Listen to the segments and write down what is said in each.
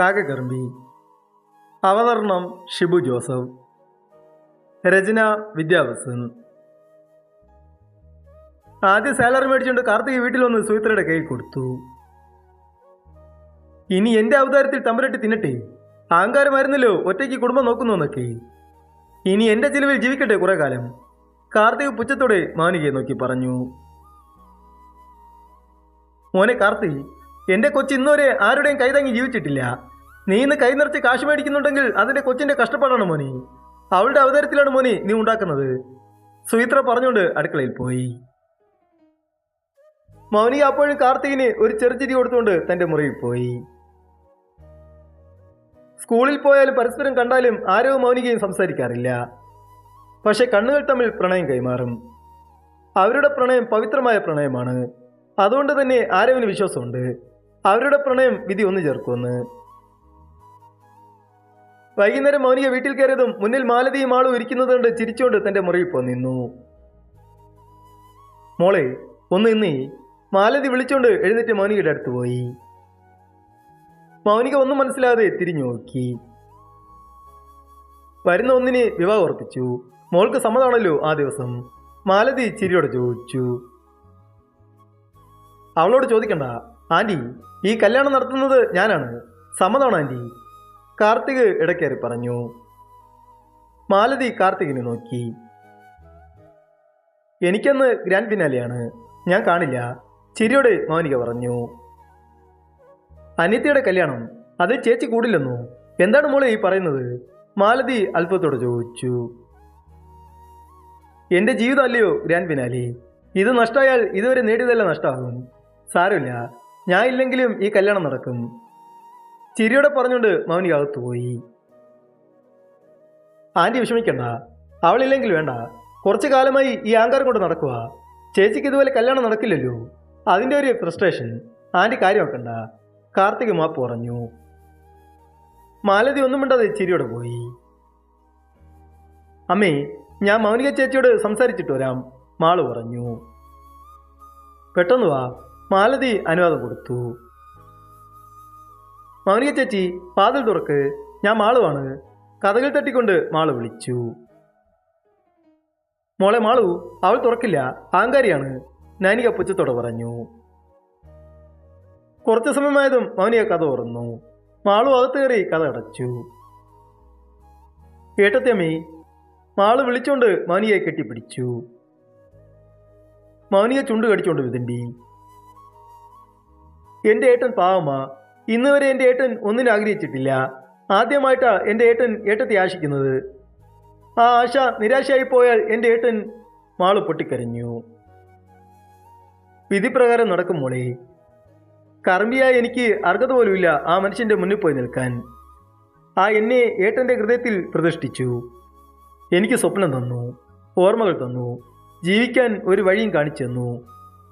കാക്കക്കറുമ്പി അവതരണം ഷിബു ജോസഫ്. രചന വിദ്യാവസൻ. ആദ്യം സാലറി മേടിച്ചുകൊണ്ട് കാർത്തിക് വീട്ടിൽ വന്ന് സുഹിത്രയുടെ കയ്യിൽ കൊടുത്തു. ഇനി എന്റെ അവതാരത്തിൽ തമ്പുരട്ടി തിന്നട്ടെ? അഹങ്കാരമായിരുന്നല്ലോ ഒറ്റയ്ക്ക് കുടുംബം നോക്കുന്നു എന്നൊക്കെ. ഇനി എന്റെ ചിലവിൽ ജീവിക്കട്ടെ കുറേ കാലം. കാർത്തിക് പുച്ഛത്തോടെ മാനികയെ നോക്കി പറഞ്ഞു. മോനെ കാർത്തി എന്റെ കൊച്ചു ഇന്നുവരെ ആരുടെയും കൈതങ്ങി ജീവിച്ചിട്ടില്ല. നീ ഇന്ന് കൈ നിറച്ച് കാശ് മേടിക്കുന്നുണ്ടെങ്കിൽ അതിന്റെ കൊച്ചിന്റെ കഷ്ടപ്പാടാണ് മോനി. അവളുടെ അവതാരത്തിലാണ് മോനി നീ ഉണ്ടാക്കുന്നത്. സുഹിത്ര പറഞ്ഞുകൊണ്ട് അടുക്കളയിൽ പോയി. മൗനി അപ്പോഴും കാർത്തികിന് ഒരു ചെറുചിരി കൊടുത്തുകൊണ്ട് തന്റെ മുറിയിൽ പോയി. സ്കൂളിൽ പോയാലും പരസ്പരം കണ്ടാലും ആരോ മൗനികയും സംസാരിക്കാറില്ല. പക്ഷെ കണ്ണുകൾ തമ്മിൽ പ്രണയം കൈമാറും. അവരുടെ പ്രണയം പവിത്രമായ പ്രണയമാണ്. അതുകൊണ്ട് തന്നെ ആരവിന് വിശ്വാസമുണ്ട്. അവരുടെ പ്രണയം വിധി ഒന്നു ചേർക്കുമെന്ന്. വൈകുന്നേരം മൗനിക വീട്ടിൽ കയറിയതും മുന്നിൽ മാലതിയും ആളും ഇരിക്കുന്നത് കണ്ട് ചിരിച്ചുകൊണ്ട് തന്റെ മുറിയിൽ പോ നിന്നു. മോളെ ഒന്ന് ഇന്നി മാലതി വിളിച്ചുകൊണ്ട് എഴുന്നേറ്റ് മൗനികയുടെ അടുത്ത് പോയി. മൗനിക ഒന്നും മനസ്സിലാതെ തിരിഞ്ഞു നോക്കി. വരുന്ന ഒന്നിന് വിവാഹം ഉറപ്പിച്ചു. മോൾക്ക് സമ്മതമാണല്ലോ ആ ദിവസം. മാലതി ചിരിയോടെ ചോദിച്ചു. അവളോട് ചോദിക്കണ്ട. ആന്റി ഈ കല്യാണം നടത്തുന്നത് ഞാനാണ്. സമ്മതമാണ് ആന്റി? കാർത്തിക് ഇടക്കേറി പറഞ്ഞു. മാലതി കാർത്തികിനെ നോക്കി. എനിക്കന്ന് ഗ്രാൻഡ് ഫിനാലെയാണ് ഞാൻ കാണില്ല. ചിരിയോടെ മൗനിക പറഞ്ഞു. അനിത്യയുടെ കല്യാണം. അത് ചേച്ചി കൂടില്ലെന്നോ? എന്താണ് മോളെ ഈ പറയുന്നത്? മാലതി അല്പത്തോട് ചോദിച്ചു. എന്റെ ജീവിതം അല്ലയോ ഗ്രാൻഡ് ഫിനാലെ ഇത് നഷ്ടമായാൽ ഇതുവരെ നേടിയതല്ല നഷ്ടമാകും സാരമില്ല. ഞാൻ ഇല്ലെങ്കിലും ഈ കല്യാണം നടക്കും. ചിരിയോടെ പറഞ്ഞുകൊണ്ട് അകത്തു പോയി. ആന്റി വിഷമിക്കണ്ട. അവളില്ലെങ്കിൽ വേണ്ട. കുറച്ചു കാലമായി ഈ ആങ്കാരം കൊണ്ട് നടക്കുക. ചേച്ചിക്ക് ഇതുപോലെ കല്യാണം നടക്കില്ലല്ലോ. അതിന്റെ ഒരു ഫ്രസ്ട്രേഷൻ ആന്റി കാര്യമാക്കണ്ട. കാർത്തിക് മാപ്പ് പറഞ്ഞു. മാലതി ഒന്നും മിണ്ടാതെ ചിരിയോടെ പോയി. അമ്മേ ഞാൻ മൗനിക ചേച്ചിയോട് സംസാരിച്ചിട്ട് വരാം. മാൾ പറഞ്ഞു. പെട്ടെന്ന് വാ. മാലതി അനുവാദം കൊടുത്തു. മൗനിക ചേച്ചി വാതിൽ തുറക്ക്. ഞാൻ മാളുവാണ്. കഥകൾ തട്ടിക്കൊണ്ട് മാളു വിളിച്ചു. മോളെ മാളു അവൾ തുറക്കില്ല. അഹങ്കാരിയാണ്. നൈനിക പുച്ഛത്തോടെ പറഞ്ഞു. കുറച്ചു സമയമായതും മൗനിക കഥ തുറന്നു മാളു അകത്ത് കയറി കഥ അടച്ചു. ഏട്ടത്തിയമ്മേ മാൾ വിളിച്ചോണ്ട് മൗനികയെ കെട്ടിപ്പിടിച്ചു. മൗനിക ചുണ്ട് കടിച്ചോണ്ട് വിതുമ്പി. എന്റെ ഏട്ടൻ പാവമ്മ ഇന്ന് വരെ എന്റെ ഏട്ടൻ ഒന്നിനും ആഗ്രഹിച്ചിട്ടില്ല. ആദ്യമായിട്ടാണ് എന്റെ ഏട്ടൻ ഏട്ടത്തെ ആശിക്കുന്നത്. ആ ആശ നിരാശയായി പോയാൽ എന്റെ ഏട്ടൻ മാൾ പൊട്ടിക്കരഞ്ഞു. വിധിപ്രകാരം നടക്കും മോളെ. കറമ്പിയായ എനിക്ക് അർഹത പോലുമില്ല ആ മനുഷ്യന്റെ മുന്നിൽ പോയി നിൽക്കാൻ. ആ എന്നെ ഏട്ടന്റെ ഹൃദയത്തിൽ പ്രതിഷ്ഠിച്ചു. എനിക്ക് സ്വപ്നം തന്നു ഓർമ്മകൾ തന്നു ജീവിക്കാൻ ഒരു വഴിയും കാണിച്ചു തന്നു.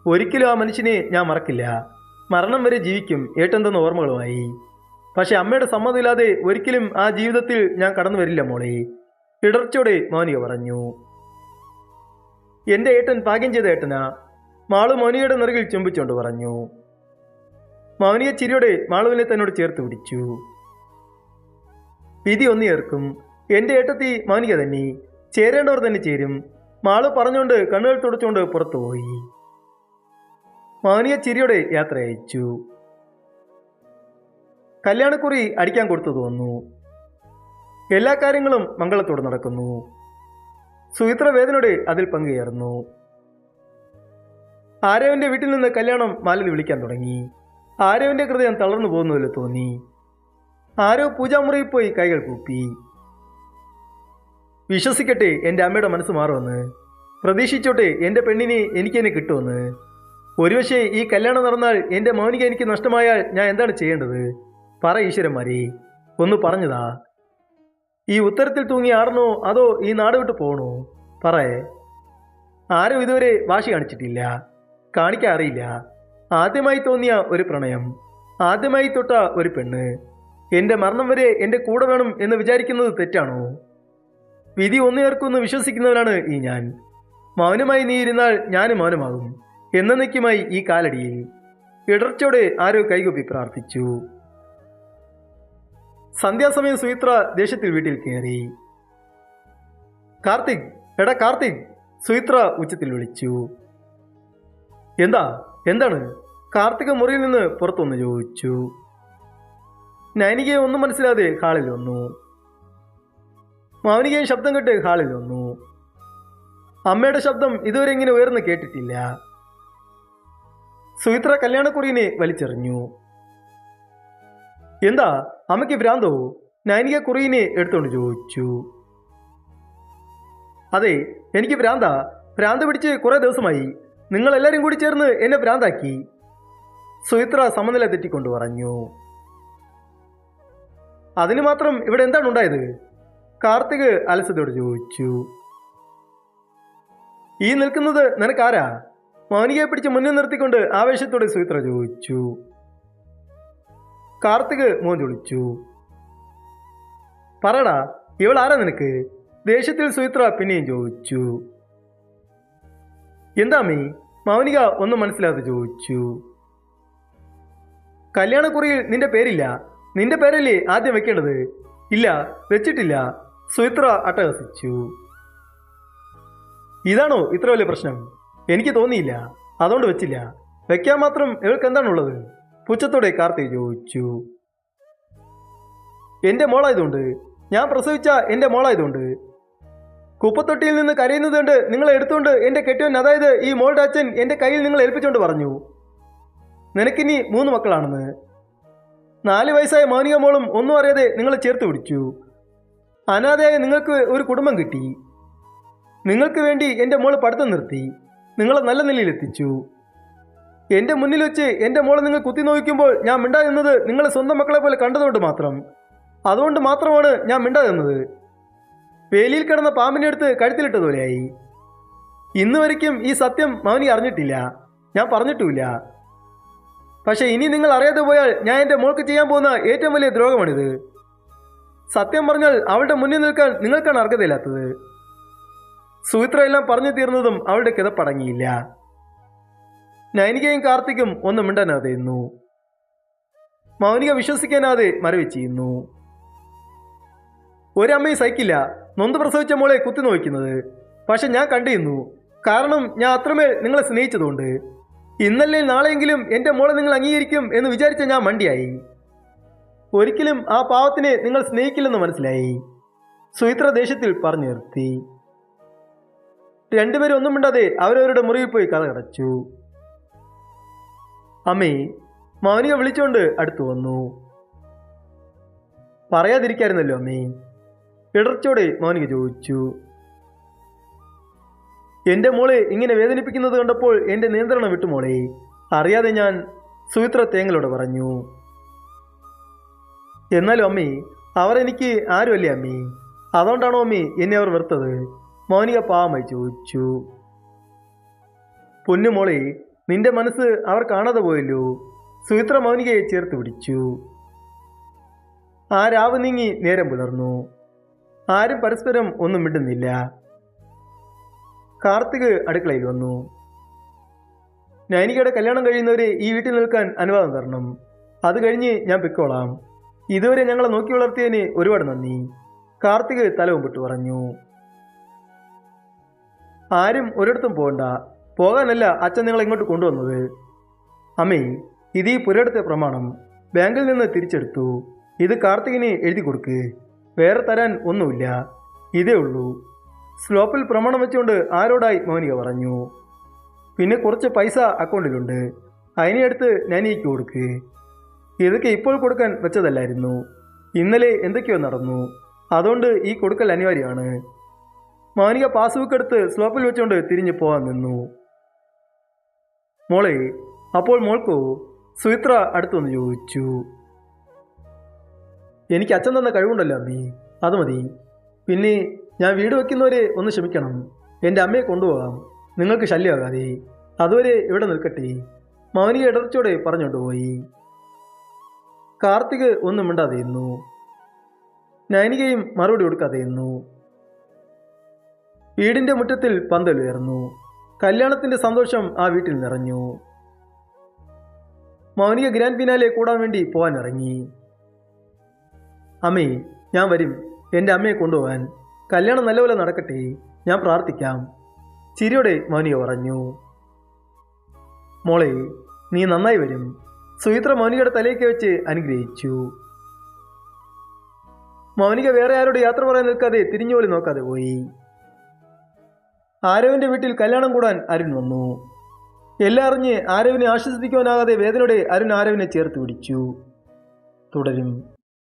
ഒരിക്കലും ആ മനുഷ്യനെ ഞാൻ മറക്കില്ല. മരണം വരെ ജീവിക്കും ഏട്ടൻ തന്ന ഓർമ്മകളുമായി. പക്ഷെ അമ്മയുടെ സമ്മതമില്ലാതെ ഒരിക്കലും ആ ജീവിതത്തിൽ ഞാൻ കടന്നു വരില്ല മോളെ. ഇടർച്ചയോടെ മൗനിക പറഞ്ഞു. എന്റെ ഏട്ടൻ പാകം ചെയ്ത ഏട്ടനാ മാളു മൗനികയുടെ നിറകിൽ ചുംബിച്ചുകൊണ്ട് പറഞ്ഞു. മൗനിക ചിരിയോടെ മാളുവിനെ തന്നോട് ചേർത്ത് പിടിച്ചു. വിധി ഒന്നിയേർക്കും എന്റെ ഏട്ടത്തി മൗനിക തന്നെ. ചേരേണ്ടവർ തന്നെ ചേരും. മാളു പറഞ്ഞുകൊണ്ട് കണ്ണുകൾ തുടച്ചുകൊണ്ട് പുറത്തുപോയി. മൗനിക ചിരിയോടെ യാത്ര അയച്ചു കല്യാണക്കുറി അടിക്കാൻ കൊടുത്തു തോന്നുന്നു എല്ലാ കാര്യങ്ങളും മംഗളത്തോടെ നടക്കുന്നു. സുഹിത്ര വേദനയുടെ അതിൽ പങ്കുചേർന്നു. ആരവന്റെ വീട്ടിൽ നിന്ന് കല്യാണം മാലിന് വിളിക്കാൻ തുടങ്ങി. ആരവന്റെ ഹൃദയം തളർന്നു പോകുന്നതിൽ തോന്നി. ആരോ പൂജാമുറിയിൽ പോയി കൈകൾ കൂപ്പി. വിശ്വസിക്കട്ടെ എന്റെ അമ്മയുടെ മനസ്സ് മാറുമെന്ന്. പ്രതീക്ഷിച്ചോട്ടെ എന്റെ പെണ്ണിനെ എനിക്കെന്നെ കിട്ടുമെന്ന്. ഒരുപക്ഷെ ഈ കല്യാണം നടന്നാൽ എന്റെ മൗനിക എനിക്ക് നഷ്ടമായാൽ ഞാൻ എന്താണ് ചെയ്യേണ്ടത്? പറ ഈശ്വരന്മാരെ ഒന്ന് പറഞ്ഞതാ. ഈ ഉത്തരത്തിൽ തൂങ്ങി ആടണോ അതോ ഈ നാട് വിട്ട് പോകണോ പറയേ. ആരും ഇതുവരെ വാശി കാണിച്ചിട്ടില്ല. കാണിക്കാൻ അറിയില്ല. ആദ്യമായി തോന്നിയ ഒരു പ്രണയം. ആദ്യമായി തൊട്ട ഒരു പെണ്ണ്. എന്റെ മരണം വരെ എന്റെ കൂടെ വേണം എന്ന് വിചാരിക്കുന്നത് തെറ്റാണോ? വിധി ഒന്നേർക്കൊന്ന് വിശ്വസിക്കുന്നവനാണ് ഈ ഞാൻ. മൗനമായി നീ ഇരുന്നാൽ ഞാനും മൗനമാകും. എന്നേക്കുമായി ഈ കാലടിയിൽ ഇടർച്ചയോടെ ആരോ കൈകൊപ്പി പ്രാർത്ഥിച്ചു. സന്ധ്യാസമയം സുമിത്ര ദേഷ്യത്തിൽ വീട്ടിൽ കയറി. കാർത്തിക് എടാ കാർത്തിക് സുമിത്ര ഉച്ചത്തിൽ വിളിച്ചു. എന്താ എന്താണ്? കാർത്തിക മുറിയിൽ നിന്ന് പുറത്തൊന്ന് ചോദിച്ചു. നൈനികയെ ഒന്നും മനസ്സിലാതെ ഹാളിൽ വന്നു. മൗനികയും ശബ്ദം കേട്ട് ഹാളിൽ വന്നു. അമ്മയുടെ ശബ്ദം ഇതുവരെ ഇങ്ങനെ ഉയർന്ന് കേട്ടിട്ടില്ല. സുമിത്ര കല്യാണക്കുറിയിനെ വലിച്ചെറിഞ്ഞു. എന്താ അമ്മയ്ക്ക് ഭ്രാന്തോ? നൈനിക കുറിയിനെ എടുത്തുകൊണ്ട് ചോദിച്ചു. അതെ എനിക്ക് ഭ്രാന്ത. ഭ്രാന്ത് പിടിച്ച് കുറേ ദിവസമായി. നിങ്ങൾ എല്ലാവരും കൂടി ചേർന്ന് എന്നെ ഭ്രാന്താക്കി. സുമിത്ര സമനില തെറ്റിക്കൊണ്ട് പറഞ്ഞു. അതിന് മാത്രം ഇവിടെ എന്താണ് ഉണ്ടായത്? കാർത്തിക് അലസതയോട് ചോദിച്ചു. ഈ നിൽക്കുന്നത് നിനക്കാരാ? മൗനികയെ പിടിച്ച് മുന്നിൽ നിർത്തിക്കൊണ്ട് ആവേശത്തോടെ സുമിത്ര ചോദിച്ചു. കാർത്തിക് മോൻ ചൊളിച്ചു പറടാ ഇവൾ ആരാ നിനക്ക്? ദേഷ്യത്തിൽ സുമിത്ര പിന്നെയും ചോദിച്ചു. എന്താ മീ മൗനിക ഒന്നും മനസ്സിലാതെ ചോദിച്ചു. കല്യാണക്കുറിയിൽ നിന്റെ പേരില്ല. നിന്റെ പേരല്ലേ ആദ്യം വെക്കേണ്ടത്? ഇല്ല വെച്ചിട്ടില്ല. സുമിത്ര അട്ടഹസിച്ചു. ഇതാണോ ഇത്ര വലിയ പ്രശ്നം? എനിക്ക് തോന്നിയില്ല. അതുകൊണ്ട് വെച്ചില്ല. വെക്കാൻ മാത്രം ഇവൾക്ക് എന്താണുള്ളത് പുച്ഛത്തോടെ കാർത്തിക് ചോദിച്ചു. എന്റെ മോളായതുകൊണ്ട്. ഞാൻ പ്രസവിച്ച എന്റെ മോളായതുകൊണ്ട്. കുപ്പത്തൊട്ടിയിൽ നിന്ന് കരയുന്നത് കണ്ട് നിങ്ങളെ എടുത്തുകൊണ്ട് എന്റെ കെട്ടിയവൻ അതായത് ഈ മോളുടെ അച്ഛൻ എന്റെ കയ്യിൽ നിങ്ങൾ ഏൽപ്പിച്ചുകൊണ്ട് പറഞ്ഞു. നിനക്കിനി മൂന്ന് മക്കളാണെന്ന്. നാല് വയസ്സായ മൗനിക മോളും ഒന്നും അറിയാതെ നിങ്ങളെ ചേർത്ത് പിടിച്ചു. അനാഥയായ നിങ്ങൾക്ക് ഒരു കുടുംബം കിട്ടി. നിങ്ങൾക്ക് വേണ്ടി എന്റെ മോൾ പഠിത്തം നിർത്തി. നിങ്ങളെ നല്ല നിലയിലെത്തിച്ചു. എന്റെ മുന്നിൽ വെച്ച് എന്റെ മോളെ നിങ്ങൾ കുത്തി നോക്കുമ്പോൾ ഞാൻ മിണ്ടാതിരുന്നത് നിങ്ങളെ സ്വന്തം മക്കളെ പോലെ കണ്ടതുകൊണ്ട് മാത്രം. അതുകൊണ്ട് മാത്രമാണ് ഞാൻ മിണ്ടാതിരുന്നത്. വേലിയിൽ കിടന്ന പാമ്പിന്റെ അടുത്ത് കഴുത്തിലിട്ടതുപോലെയായി. ഇന്ന് വരയ്ക്കും ഈ സത്യം മൗനി അറിഞ്ഞിട്ടില്ല. ഞാൻ പറഞ്ഞിട്ടുമില്ല. പക്ഷേ ഇനി നിങ്ങൾ അറിയാതെ പോയാൽ ഞാൻ എന്റെ മോൾക്ക് ചെയ്യാൻ പോകുന്ന ഏറ്റവും വലിയ ദ്രോഹമാണിത്. സത്യം പറഞ്ഞാൽ അവളുടെ മുന്നിൽ നിൽക്കാൻ നിങ്ങൾക്കാണ് അർഹതയില്ലാത്തത്. സുമിത്ര എല്ലാം പറഞ്ഞു തീർന്നതും അവളുടെ കിതപ്പടങ്ങിയില്ല നൈനികയും കാർത്തിക്കും ഒന്നും മിണ്ടാനാതെ എന്നു മൗനിക വിശ്വസിക്കാനാതെ മരവിച്ചിരുന്നു ഒരമ്മയും സഹിക്കില്ല. നൊന്ത് പ്രസവിച്ച മോളെ കുത്തി നോക്കുന്നത്. പക്ഷെ ഞാൻ കണ്ടിരുന്നു. കാരണം ഞാൻ അത്രമേൽ നിങ്ങളെ സ്നേഹിച്ചതുകൊണ്ട്. ഇന്നല്ലേ നാളെയെങ്കിലും എന്റെ മോളെ നിങ്ങൾ അംഗീകരിക്കും എന്ന് വിചാരിച്ച ഞാൻ മണ്ടിയായി. ഒരിക്കലും ആ പാവത്തിനെ നിങ്ങൾ സ്നേഹിക്കില്ലെന്ന് മനസ്സിലായി. സുഹിത്ര ദേഷ്യത്തിൽ പറഞ്ഞു നിർത്തി. രണ്ടുപേരും ഒന്നും മിണ്ടാതെ അവരവരുടെ മുറിയിൽ പോയി കഥ കടച്ചു. അമ്മേ മൗനിക വിളിച്ചുകൊണ്ട് അടുത്തു വന്നു. പറയാതിരിക്കായിരുന്നല്ലോ അമ്മേ. ഇടർച്ചോടെ മൗനിക ചോദിച്ചു. എന്റെ മോളെ ഇങ്ങനെ വേദനിപ്പിക്കുന്നത് കണ്ടപ്പോൾ എന്റെ നിയന്ത്രണം വിട്ടു മോളെ. അറിയാതെ ഞാൻ സുവിത്ര തേങ്ങലോട് പറഞ്ഞു. എന്നാലും അമ്മേ അവർ എനിക്ക് ആരുമല്ലേ അമ്മേ? അതുകൊണ്ടാണോ അമ്മേ എന്നെ അവർ വെറുത്തത്? മൗനിക പാവമായി ചോദിച്ചു പൊന്നുമോളെ നിന്റെ മനസ്സ് അവർ കാണാതെ പോയല്ലോ? സുമിത്ര മൗനികയെ ചേർത്ത് പിടിച്ചു. ആ രാവ് നീങ്ങി നേരം പുലർന്നു. ആരും പരസ്പരം ഒന്നും മിണ്ടുന്നില്ല. കാർത്തിക് അടുക്കളയിൽ വന്നു. നൈനികയുടെ കല്യാണം കഴിയുന്നവരെ ഈ വീട്ടിൽ നിൽക്കാൻ അനുവാദം തരണം. അത് കഴിഞ്ഞ് ഞാൻ പിക്കോളാം ഇതുവരെ ഞങ്ങളെ നോക്കി വളർത്തിയതിന് ഒരുപാട് നന്ദി. കാർത്തിക് തലവുമ്പിട്ട് പറഞ്ഞു. ആരും ഒരിടത്തും പോകണ്ട. പോകാനല്ല അച്ഛൻ നിങ്ങളെ ഇങ്ങോട്ട് കൊണ്ടുവന്നത്. അമ്മേ ഇത് ഈ പുരയിടത്തെ പ്രമാണം. ബാങ്കിൽ നിന്ന് തിരിച്ചെടുത്തു. ഇത് കാർത്തികിന് എഴുതി കൊടുക്ക്. വേറെ തരാൻ ഒന്നുമില്ല. ഇതേ ഉള്ളൂ. സ്ലോപ്പിൽ പ്രമാണം വെച്ചുകൊണ്ട് ആരോടായി മൗനിക പറഞ്ഞു. പിന്നെ കുറച്ച് പൈസ അക്കൗണ്ടിലുണ്ട്. അതിനെ എടുത്ത് നാനിക്ക് കൊടുക്ക്. ഇതൊക്കെ ഇപ്പോൾ കൊടുക്കാൻ വെച്ചതല്ലായിരുന്നു. ഇന്നലെ എന്തൊക്കെയോ നടന്നു. അതുകൊണ്ട് ഈ കൊടുക്കൽ അനിവാര്യമാണ്. മാനിക പാസ്ബുക്ക് എടുത്ത് സ്ലോപ്പിൽ വെച്ചുകൊണ്ട് തിരിഞ്ഞു പോകാൻ നിന്നു. മോളെ അപ്പോൾ മോൾക്കു സുമിത്ര അടുത്തൊന്ന് ചോദിച്ചു. എനിക്ക് അച്ഛൻ തന്ന കഴിവുണ്ടല്ലോ അമ്മി. അത് മതി. പിന്നെ ഞാൻ വീട് വയ്ക്കുന്നവരെ ഒന്ന് ക്ഷമിക്കണം. എന്റെ അമ്മയെ കൊണ്ടുപോകാം. നിങ്ങൾക്ക് ശല്യമാകാതെ. അതുവരെ ഇവിടെ നിൽക്കട്ടെ. മൗനിക ഇടർച്ചോടെ പറഞ്ഞുകൊണ്ട് പോയി. കാർത്തിക് ഒന്നും മിണ്ടാതെ ഇരുന്നു നൈനികയും മറുപടി കൊടുക്കാതെ ഇരുന്നു വീടിന്റെ മുറ്റത്തിൽ പന്തലുയർന്നു. കല്യാണത്തിന്റെ സന്തോഷം ആ വീട്ടിൽ നിറഞ്ഞു. മൗനിക ഗ്രാൻഡ് ഫിനാലെ കൂടാൻ വേണ്ടി പോകാൻ ഇറങ്ങി. അമ്മേ ഞാൻ വരും. എന്റെ അമ്മയെ കൊണ്ടുപോകാൻ കല്യാണം നല്ലപോലെ നടക്കട്ടെ. ഞാൻ പ്രാർത്ഥിക്കാം. ചിരിയോടെ മൗനിക പറഞ്ഞു. മോളെ നീ നന്നായി വരും. സുഹിത്ര മൗനികയുടെ തലയൊക്കെ വെച്ച് അനുഗ്രഹിച്ചു. മൗനിക വേറെ ആരോട് യാത്ര പറയാൻ നിൽക്കാതെ തിരിഞ്ഞുപോലും നോക്കാതെ പോയി. ആരവിന്റെ വീട്ടിൽ കല്യാണം കൂടാൻ അരുൺ വന്നു. എല്ലാം അറിഞ്ഞ് ആരവിനെ ആശ്വസിപ്പിക്കുവാനാകാതെ വേദനയുടെ അരുൺ ആരവിനെ ചേർത്ത് പിടിച്ചു. തുടരും.